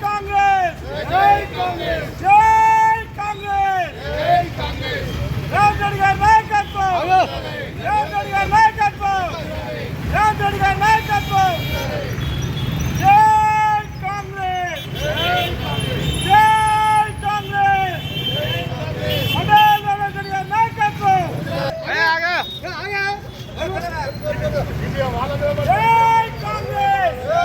కాంగ్రెస్! జై కాంగ్రెస్! జై కాంగ్రెస్! జై కాంగ్రెస్! రేవంత్ రెడ్డి గారి నాయకత్వం! రేవంత్ రెడ్డి గారి నాయకత్వం! రేవంత్ రెడ్డి గారి నాయకత్వం! జై కాంగ్రెస్! జై కాంగ్రెస్! అటల్ రేవంత్ రెడ్డి గారి నాయకత్వం! జై కాంగ్రెస్ జై కాంగ్రెస్ జై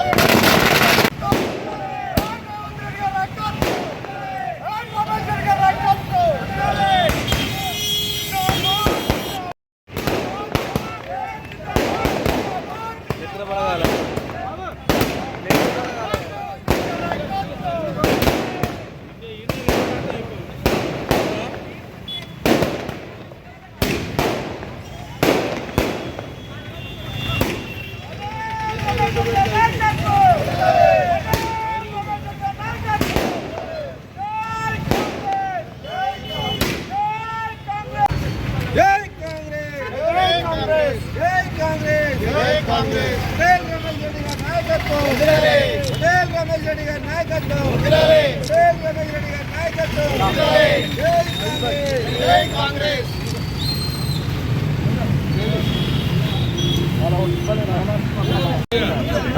కాంగ్రెస్ జై కాంగ్రెస్ జై కాంగ్రెస్ పటేల్ రమేష్ రెడ్డి గారి నాయకత్వం వదిలాలి. పటేల్ రమేష్ రెడ్డి గారి నాయకత్వం. వదిలాలి. పటేల్ రమేష్ రెడ్డి గారి నాయకత్వం. వదిలాలి. జై కాంగ్రెస్. జై కాంగ్రెస్.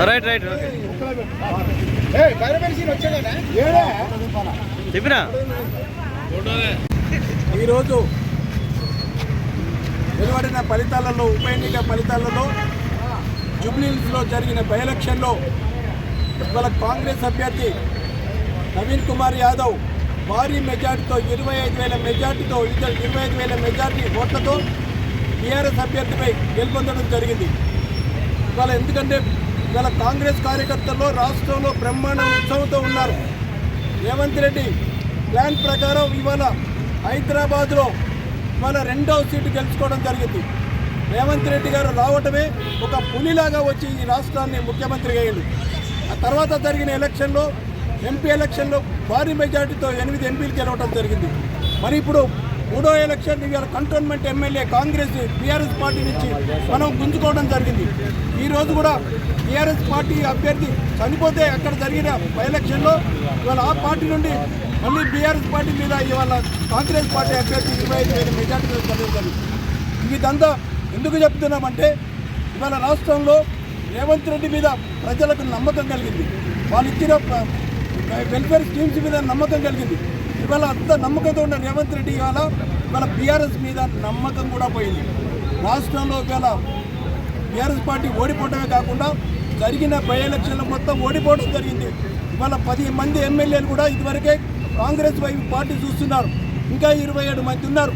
రైట్ రైట్ చెప్పినా? ఈరోజు వెలువడిన ఫలితాలలో ఉప ఎన్నిక ఫలితాలలో జూబ్లీహిల్స్లో జరిగిన బై ఎలక్షన్లో ఇవాళ కాంగ్రెస్ అభ్యర్థి నవీన్ కుమార్ యాదవ్ భారీ మెజార్టీతో ఇరవై ఐదు వేల మెజార్టీతో ఇద్దరు ఇరవై ఐదు వేల మెజార్టీ ఓట్లతో టీఆర్ఎస్ అభ్యర్థిపై గెలుపొందడం జరిగింది. ఇవాళ ఎందుకంటే ఇవాళ కాంగ్రెస్ కార్యకర్తల్లో రాష్ట్రంలో బ్రహ్మాండ ఉత్సవంతో ఉన్నారు. రేవంత్ రెడ్డి ప్లాన్ ప్రకారం ఇవాళ హైదరాబాద్లో ఇవాళ రెండవ సీటు గెలుచుకోవడం జరిగింది. రేవంత్ రెడ్డి గారు రావటమే ఒక పులిలాగా వచ్చి ఈ రాష్ట్రాన్ని ముఖ్యమంత్రి అయ్యింది ఆ తర్వాత జరిగిన ఎలక్షన్లో ఎంపీ ఎలక్షన్లో భారీ మెజార్టీతో ఎనిమిది ఎంపీలు గెలవడం జరిగింది. మరి ఇప్పుడు మూడో ఎలక్షన్ ఇవాళ cantonment MLA Congress TRS party నుంచి మనం గుంజుకోవడం జరిగింది. ఈరోజు కూడా టీఆర్ఎస్ పార్టీ అభ్యర్థి చనిపోతే అక్కడ జరిగిన బై ఎలక్షన్లో ఇవాళ ఆ పార్టీ నుండి మళ్ళీ బీఆర్ఎస్ పార్టీ మీద ఇవాళ కాంగ్రెస్ పార్టీ అభ్యర్థి ఇరవై ఐదు వేల మెజార్టీతో చదువుతుంది ఇదంతా ఎందుకు చెప్తున్నామంటే ఇవాళ రాష్ట్రంలో రేవంత్ రెడ్డి మీద ప్రజలకు నమ్మకం కలిగింది. వాళ్ళు ఇచ్చిన వెల్ఫేర్ స్కీమ్స్ మీద నమ్మకం కలిగింది. ఇవాళ అంత నమ్మకంతో ఉన్న రేవంత్ రెడ్డి ఇవాళ ఇవాళ బీఆర్ఎస్ మీద నమ్మకం కూడా పోయింది. రాష్ట్రంలో ఇవాళ బీఆర్ఎస్ పార్టీ ఓడిపోవడమే కాకుండా జరిగిన బై ఎలక్షన్లు మొత్తం ఓడిపోవడం జరిగింది. ఇవాళ పది మంది ఎమ్మెల్యేలు కూడా ఇదివరకే కాంగ్రెస్ వైపు పార్టీ చూస్తున్నారు. ఇంకా ఇరవై ఏడు మంది ఉన్నారు.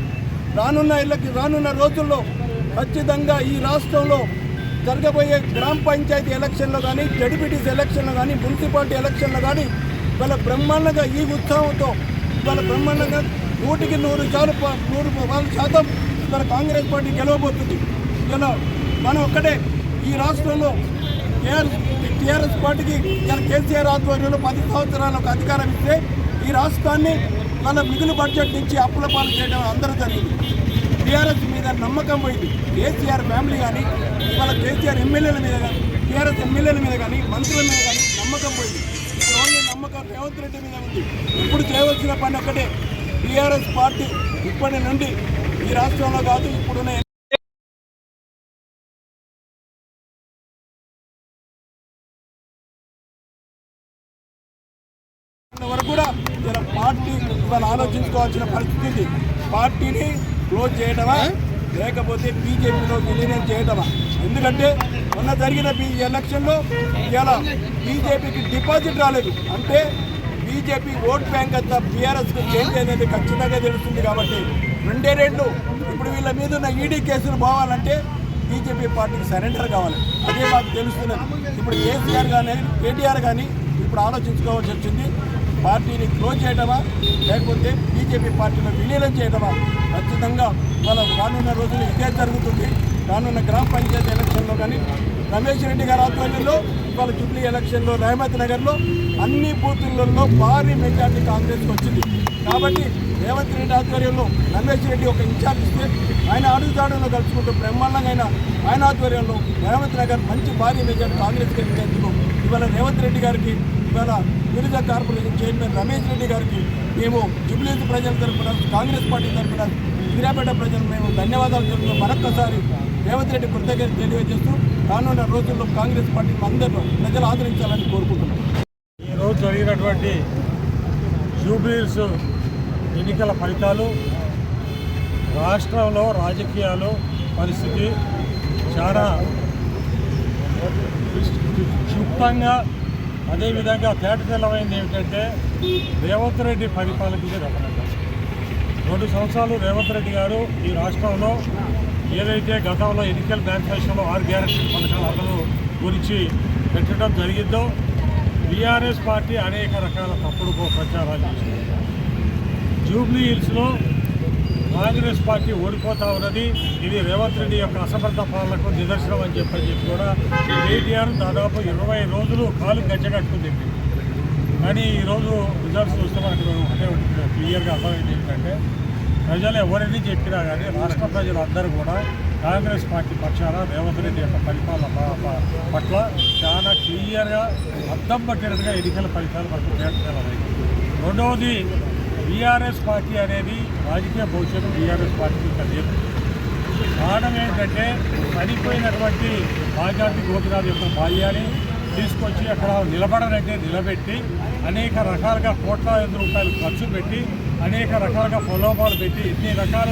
రానున్న ఇళ్ళకి రానున్న రోజుల్లో ఖచ్చితంగా ఈ రాష్ట్రంలో జరగబోయే గ్రామ పంచాయతీ ఎలక్షన్లో కానీ జడిపిటీస్ ఎలక్షన్లో కానీ మున్సిపాలిటీ ఎలక్షన్లో కానీ ఇవాళ బ్రహ్మాండంగా ఈ ఉత్సాహంతో ఇవాళ బ్రహ్మాండంగా నూటికి నూరు శాతం నూరు వాళ్ళ శాతం ఇవాళ కాంగ్రెస్ పార్టీ గెలవబోతుంది. ఇలా మనం ఒక్కటే ఈ రాష్ట్రంలో టీఆర్ఎస్ టీఆర్ఎస్ పార్టీకి ఇలా కేసీఆర్ ఆధ్వర్యంలో పది సంవత్సరాలకు అధికారం ఇస్తే ఈ రాష్ట్రాన్ని మన మిగులు బడ్జెట్ నుంచి అప్పుల పాలు చేయడం అందరూ జరిగింది. టీఆర్ఎస్ మీద నమ్మకం పోయింది. కేసీఆర్ ఫ్యామిలీ కానీ ఇవాళ కేసీఆర్ ఎమ్మెల్యేల మీద కానీ టీఆర్ఎస్ ఎమ్మెల్యేల మీద కానీ మంత్రుల మీద కానీ నమ్మకం పోయింది. ఇప్పుడు ఓన్లీ నమ్మకం రేవంత్ రెడ్డి మీద ఉంది. ఇప్పుడు చేయవలసిన పని ఒక్కటే టీఆర్ఎస్ పార్టీ ఇప్పటి నుండి ఈ రాష్ట్రంలో కాదు ఇప్పుడున్న వరకు కూడా ఇలా పార్టీ ఇవాళ ఆలోచించుకోవాల్సిన పరిస్థితి పార్టీని క్లోజ్ చేయడమా లేకపోతే బీజేపీలో విలీనం చేయడమా ఎందుకంటే మొన్న జరిగిన బీ ఎలక్షన్లో ఇలా బీజేపీకి డిపాజిట్ రాలేదు. అంటే బీజేపీ ఓట్ బ్యాంక్ అంతా బీఆర్ఎస్కు చేంజ్ అనేది ఖచ్చితంగా తెలుస్తుంది కాబట్టి రెండే రెండు. ఇప్పుడు వీళ్ళ మీద ఉన్న ఈడీ కేసులు పోవాలంటే బీజేపీ పార్టీకి సరెండర్ కావాలి. అదే మాకు తెలుస్తున్నది. ఇప్పుడు కేసీఆర్ కానీ కేటీఆర్ కానీ ఇప్పుడు ఆలోచించుకోవాల్సి వచ్చింది. పార్టీని క్లోజ్ చేయడమా లేకపోతే బీజేపీ పార్టీలో విలీనం చేయడమా ఖచ్చితంగా వాళ్ళ రానున్న రోజులు ఇదే జరుగుతుంది. రానున్న గ్రామ పంచాయతీ ఎలక్షన్లో కానీ రమేష్ రెడ్డి గారి ఆధ్వర్యంలో ఇవాళ జూబ్లీ ఎలక్షన్లో రహమత్ నగర్లో అన్ని బూతులలో భారీ మెజార్టీ కాంగ్రెస్కి వచ్చింది. కాబట్టి రేవంత్ రెడ్డి ఆధ్వర్యంలో రమేష్ రెడ్డి ఒక ఇన్ఛార్జ్ ఇస్తే ఆయన అడుగుదాడులో కలుసుకుంటూ బ్రహ్మాండంగా ఆయన ఆయన ఆధ్వర్యంలో రేవంత్ నగర్ మంచి భారీ మెజార్టీ కాంగ్రెస్కి వెళ్ళినందుకు ఇవాళ రేవంత్ రెడ్డి గారికి ఇవాళ వివిధ కార్పొరేషన్ చైర్మన్ రమేష్ రెడ్డి గారికి మేము జుబ్లీస్ ప్రజల తరఫున కాంగ్రెస్ పార్టీ తరఫున సిరియాపేట ప్రజలు మేము ధన్యవాదాలు తెలుపుతూ మరొక్కసారి రేవంత్ రెడ్డి కృతజ్ఞత తెలియజేస్తూ రానున్న రోజుల్లో కాంగ్రెస్ పార్టీ అందరూ ప్రజలు ఆదరించాలని కోరుకుంటున్నాం. ఈరోజు జరిగినటువంటి జూబ్లీస్ ఎన్నికల ఫలితాలు రాష్ట్రంలో రాజకీయాలు పరిస్థితి చాలా క్షుప్తంగా అదేవిధంగా తేటతెల్లమైంది ఏమిటంటే రేవంత్ రెడ్డి పరిపాలన మీద రెండు సంవత్సరాలు రేవంత్ రెడ్డి గారు ఈ రాష్ట్రంలో ఏదైతే గతంలో ఎన్నికల మేనిఫెస్టోలో ఆరు గ్యారెంటీ పథకాల అమలు గురించి పెట్టడం జరిగిందో బీఆర్ఎస్ పార్టీ అనేక రకాల తప్పుడు ప్రచారాలు చేసింది. జూబ్లీ హిల్స్లో కాంగ్రెస్ పార్టీ ఓడిపోతా ఉన్నది. ఇది రేవంత్ రెడ్డి యొక్క అసమర్థ పాలనకు నిదర్శనం అని చెప్పని చెప్పి కూడా కేటీఆర్ దాదాపు ఇరవై రోజులు కాలు గచ్చగట్టుకుంది కానీ ఈరోజు రిజల్ట్స్ చూస్తే మనకు ఒకటే క్లియర్గా అర్థమైంది ఏంటంటే ప్రజలు ఎవరిని చెప్పినా కానీ రాష్ట్ర ప్రజలు అందరూ కూడా కాంగ్రెస్ పార్టీ పక్షాన రేవంత్ రెడ్డి యొక్క పరిపాలన పట్ల చాలా క్లియర్గా అర్థం పట్టినట్టుగా ఎన్నికల ఫలితాలు మనకు తేటతెల్లమైంది రెండవది బీఆర్ఎస్ పార్టీ అనేది రాజకీయ భవిష్యత్తు బీఆర్ఎస్ పార్టీకి ఇంకా లేదు. కారణం ఏంటంటే చనిపోయినటువంటి రాజాది గోపినాథ్ యొక్క బాల్యాన్ని తీసుకొచ్చి అక్కడ నిలబడనంటే నిలబెట్టి అనేక రకాలుగా కోట్లాది రూపాయలు ఖర్చు పెట్టి అనేక రకాలుగా ప్రలోభాలు పెట్టి ఇన్ని రకాల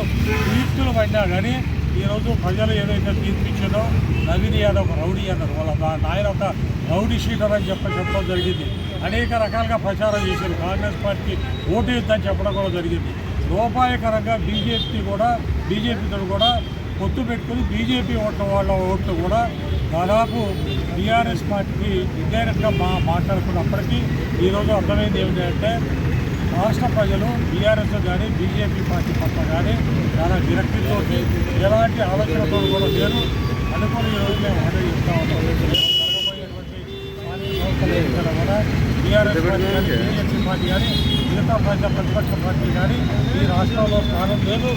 తీర్పులు పడినా కానీ ఈరోజు ప్రజలు ఏదైతే తీర్పు ఇచ్చిందో నవీన్ యాదవ్ ఒక రౌడీ అన్నారు వాళ్ళ నాయన ఒక రౌడీ షీటర్ అని చెప్ప చెప్పడం జరిగింది. అనేక రకాలుగా ప్రచారం చేశారు. కాంగ్రెస్ పార్టీ ఓటు ఇద్దని చెప్పడం కూడా జరిగింది. లోపాయకరంగా బీజేపీ కూడా బీజేపీతో కూడా పొత్తు పెట్టుకుని బీజేపీ ఓట్ల వాళ్ళ ఓట్లు కూడా దాదాపు టీఆర్ఎస్ పార్టీకి ఇండైరెక్ట్గా మా మాట్లాడుకున్నప్పటికీ ఈరోజు అర్థమైంది ఏమిటంటే రాష్ట్ర ప్రజలు బీఆర్ఎస్ కానీ బీజేపీ పార్టీ పట్ల కానీ చాలా విరక్తితో ఎలాంటి ఆలోచనతో కూడా లేరు అనుకుని ఈరోజు మేము హామీ ఇస్తా ఉన్నాం జరగబోయేటువంటి స్థానిక సంస్థల ఎన్నికల్లో కూడా పార్టీ కానీ మిగతా ప్రజా ప్రతిపక్ష పార్టీ కానీ ఈ రాష్ట్రంలో స్థానం లేదు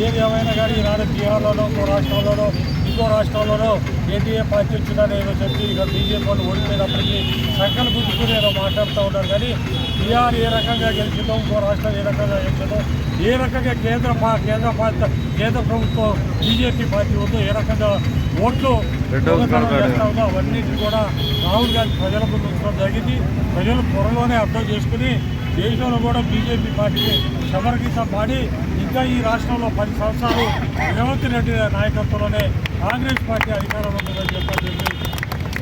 ఏది ఏమైనా కానీ ఈనాడు బీహార్లోనో ఇంకో రాష్ట్రంలోనో ఇంకో రాష్ట్రంలోనో ఎన్డీఏ పార్టీ వచ్చిందనేదో చెప్పి ఇక బీజేపీ వాళ్ళు ఓడిపోయినప్పటికీ సంఖ్యలు గుర్తుకుని ఏదో మాట్లాడుతూ ఉన్నారు కానీ బీహార్ ఏ రకంగా గెలిచిందో ఇంకో రాష్ట్రం ఏ రకంగా గెలిచిందో ఏ రకంగా కేంద్ర కేంద్ర పార్టీ కేంద్ర ప్రభుత్వం బీజేపీ పార్టీ ఉందో ఏ రకంగా ఓట్లు అవన్నిటిని కూడా రాహుల్ గాంధీ ప్రజల ముందు ఉంచడం జరిగింది. ప్రజలు త్వరలోనే అర్థం చేసుకుని దేశంలో కూడా బీజేపీ పార్టీకి సమర్గీతం పాడి ఇంకా ఈ రాష్ట్రంలో పది సంవత్సరాలు రేవంత్ రెడ్డి నాయకత్వంలోనే కాంగ్రెస్ పార్టీ అధికారంలో ఉంటుందని చెప్పని చెప్పి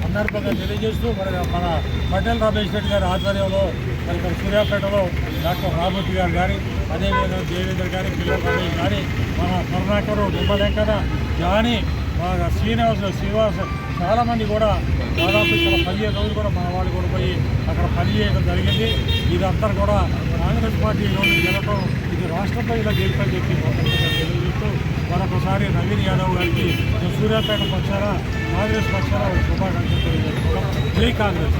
సందర్భంగా తెలియజేస్తూ మరి మన పటేల్ రమేష్ రెడ్డి గారి ఆధ్వర్యంలో మరి ఇక్కడ సూర్యాపేటలో డాక్టర్ రామూర్తి గారు కానీ అదేవిధంగా దేవేంద్ర గారి పిల్ల రమేష్ కానీ మన కరుణాకరు నిమ్మలెంకన జాని మన శ్రీనివాస శ్రీనివాస చాలామంది కూడా దాదాపు ఇక్కడ పదిహేను రోజులు కూడా మన వాళ్ళు కూడా పోయి అక్కడ పనిచేయడం జరిగింది. ఇదంతా కూడా కాంగ్రెస్ పార్టీ ఈరోజు గెలవడం ఇది రాష్ట్రంలో ఇలా గెలుపని చెప్పి తెలియజేస్తూ మరొకసారి నవీన్ యాదవ్ గారికి సూర్యాపేట పక్షాన కాంగ్రెస్ పక్షాన శుభాకాంక్షలు తెలియజేస్తున్నాం. జై కాంగ్రెస్.